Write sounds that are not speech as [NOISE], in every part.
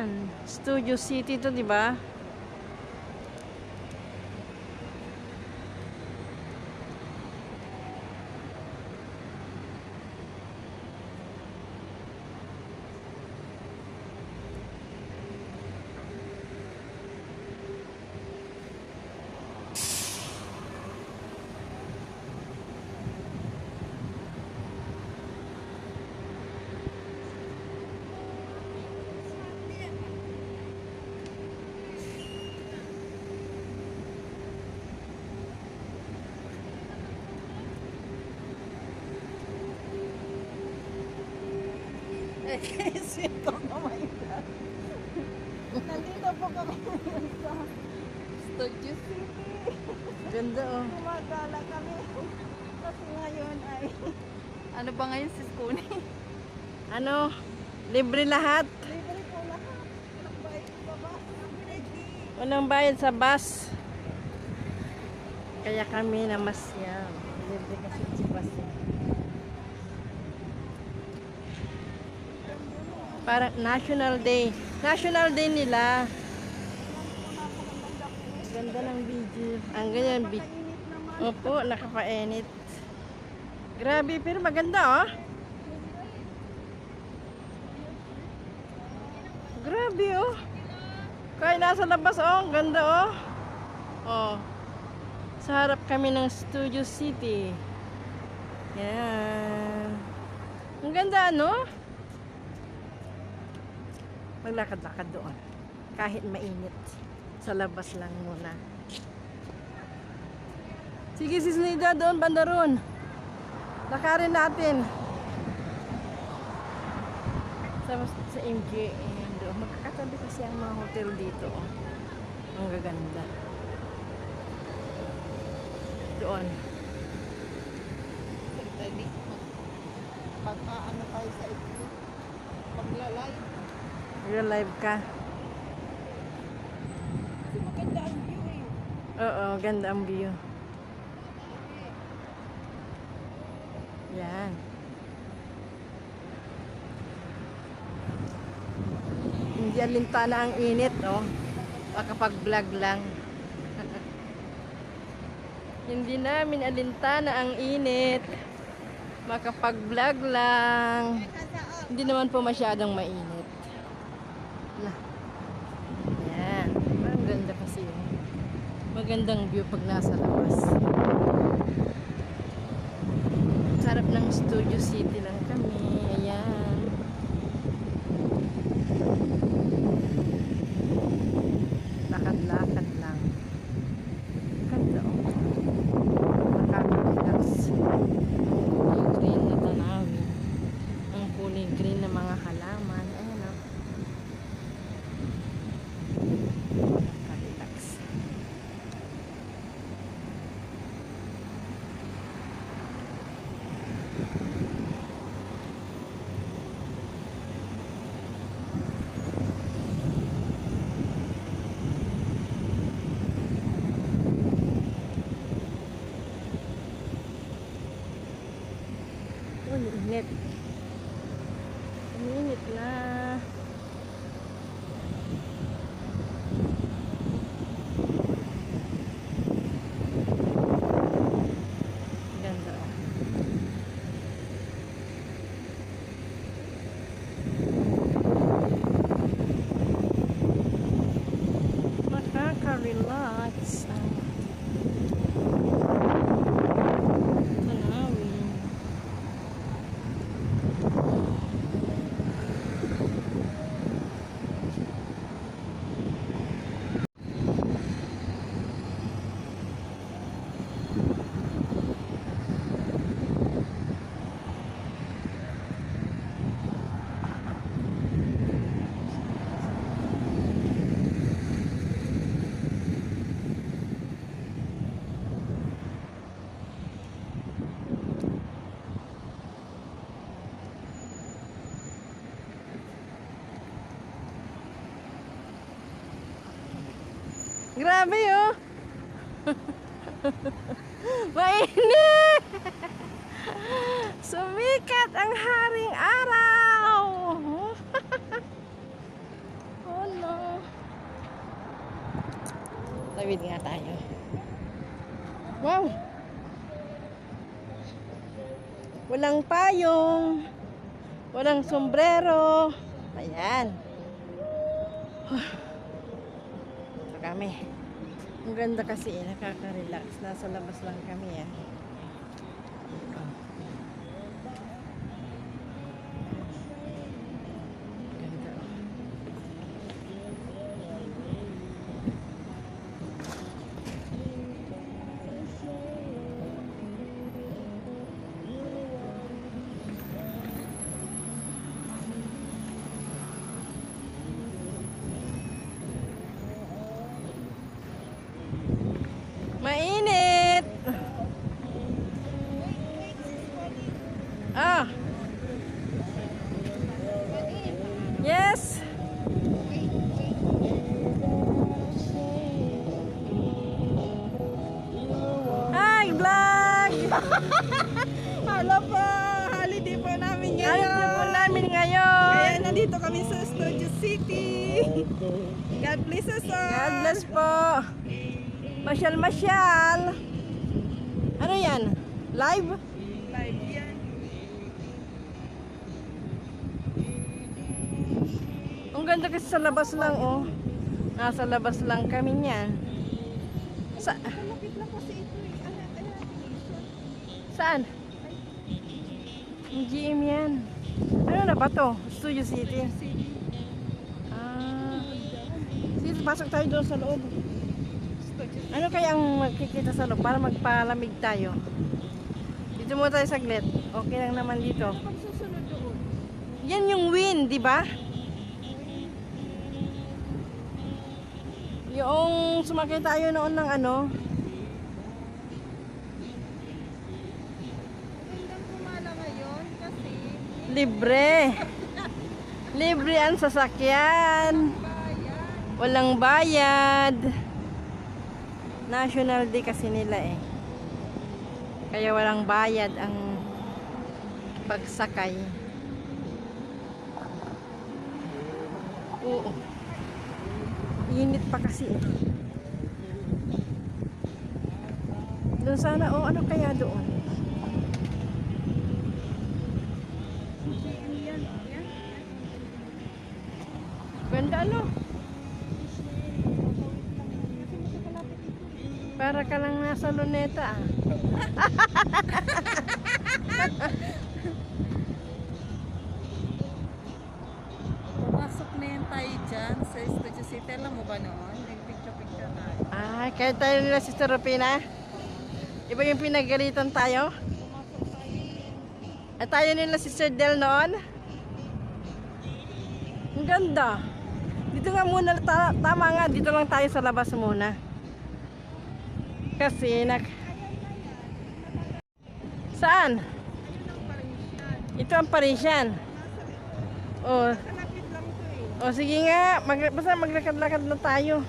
Ayan. Studio City to, di ba? Kasi ito naman yun. Nandito po kami ngayon sa Studio City. Ganda oh. Gumagala kami. Kasi ngayon ay... Ano ba ngayon si Skuni? Ano? Libre lahat. Libre po lahat. Ang bait sa bus. Walang bayad sa bus. Kaya kami namasyal. Libre kasi Parang National Day. National Day nila. Ganda ng video. Ang ganyan. Naman. Opo, nakapainit. Grabe, pero maganda oh. Grabe oh. Kaya nasa labas oh, ang ganda oh. Oh. Sa harap kami ng Studio City. Yan. Ang ganda ano? Maglakad-lakad doon. Kahit mainit. Sa labas lang muna. Sige, sis Nida, doon, banda. Lakarin natin. Sa, sa MJN doon. Magkakatabi kasi ang mga hotel dito. Oh. Ang gaganda. Doon. Pagka ano tayo sa ito. Paglalay. Real live ka. Maganda ang view eh. Oo, ganda ang view. Yan. Hindi alintana ang init, oh. Makapag-vlog lang. [LAUGHS] Hindi namin alintana ang init. Makapag-vlog lang. Hindi naman po masyadong mainit. Na. Yan. Ang ganda kasi yun. Magandang view pag nasa labas. Sarap ng Studio City lang Grabe oh. [LAUGHS] Mainit! [LAUGHS] Sumikat ang haring araw! [LAUGHS] oh no! Tawid nga tayo. Wow! Walang payong. Walang sombrero. Ayan. [SIGHS] Ayan kami. Ang ganda kasi, eh, nakaka-relax. Nasa labas lang kami ah. [LAUGHS] Hello po! Holiday po namin Ano ngayon. po namin ngayon? Kaya nandito kami sa Studio City. God bless us all. God bless po. Masyal, masyal. Ano yan? Live? Live yan. Ang ganda kasi sa labas lang, oh. Nasa labas lang kami niyan. Sa Malapit lang kasi ito eh. Saan? Ang GM yan. Ano na ba to? Studio City. Ah. Sige, pasok tayo doon sa loob. Ano kaya ang makikita sa loob para magpalamig tayo? Dito muna tayo saglit. Okay lang naman dito. Yan yung win, di ba? Yung sumakay tayo noon ng ano, Magandang pumala ngayon kasi libre. Libre ang sasakyan. Walang bayad. National Day kasi nila eh. Kaya walang bayad ang pagsakay. Oo. Init pa kasi eh. Doon sana, oh ano kaya doon? Para ka lang nasa luneta ah. Pumasok na yan tayo dyan sa Studio City. Alam mo ba noon? Nag-picture-picture tayo. Ah, kaya tayo nila si Rupina. Iba yung pinagalitan tayo. At tayo nila si Sir Del noon. Ang ganda. Dito nga muna, ta- tama nga, dito lang tayo sa labas muna. Kasi nak... Saan? Ito ang Parisian. Oh, eh. oh sige nga, mag basta maglakad-lakad na tayo.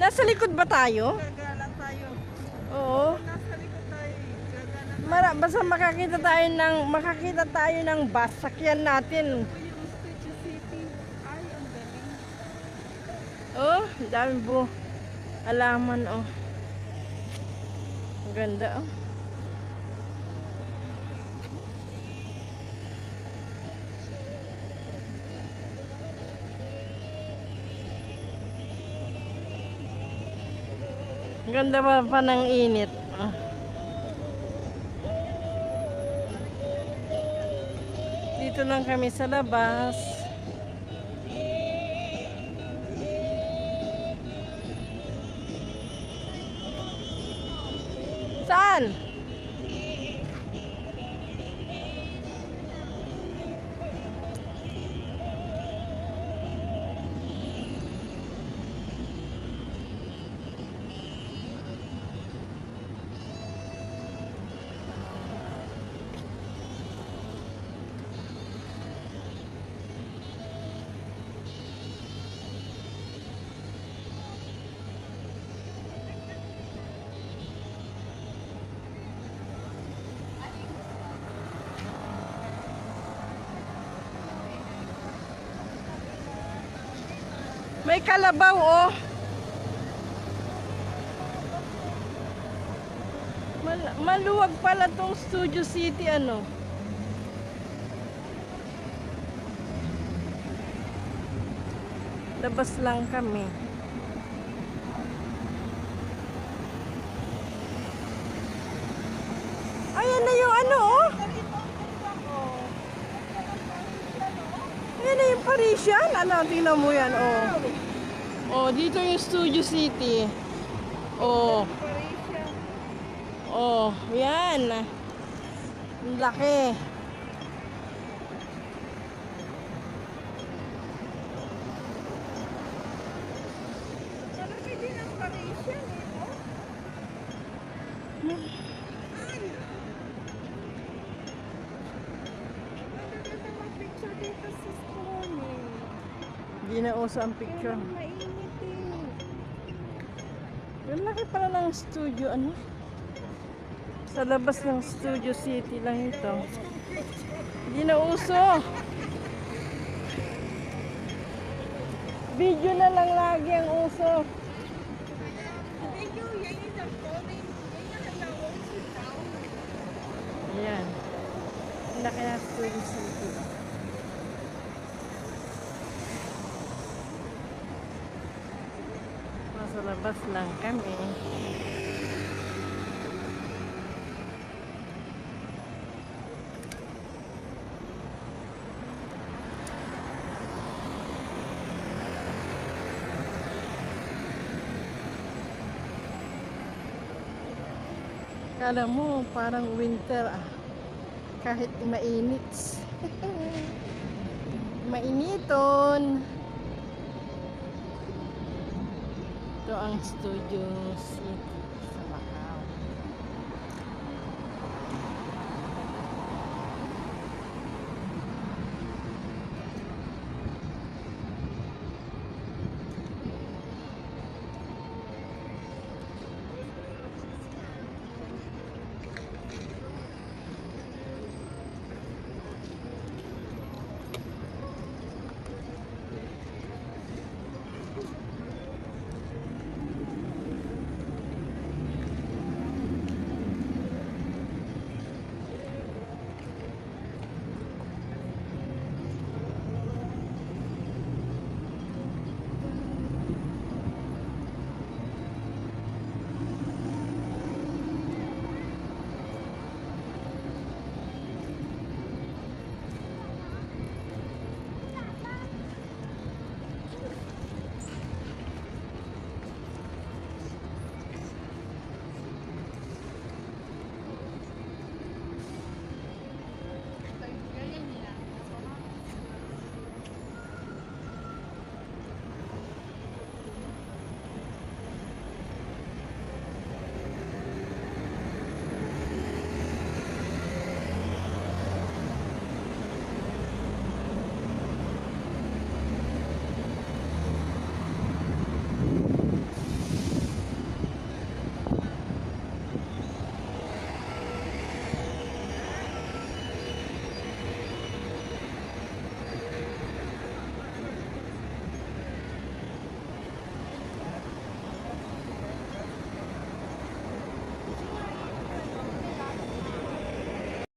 Nasa likod ba tayo? Oo. Mara, basta makakita tayo ng makakita tayo ng bus, sakyan natin. Oh, dami po. Alaman oh. Ganda oh. Ganda pa, pa ng init. Oh. Dito lang kami sa labas. Saan? May kalabaw oh. Mal maluwag pala tong Studio City ano. Labas lang kami. Ayan na yun. Ayan na yung Parisian. Ano, tingnan mo yan oh. Oh, dito yung Studio City. Oh. Oh, yan. Ang laki. Malaki din ang Parisian eh. Oh. Maganda mag-picture dito sa stone eh. Hindi na uso ang picture. Mainit eh. Yung laki pala ng studio, ano? Sa labas ng Studio City lang ito. Hindi na uso. Video na lang lagi ang uso. Ayan. Ang laki ng Studio City. Nasa labas lang kami. Kala mo parang winter ah. Kahit mainit. [LAUGHS] Mainiton. Ito ang studio. City.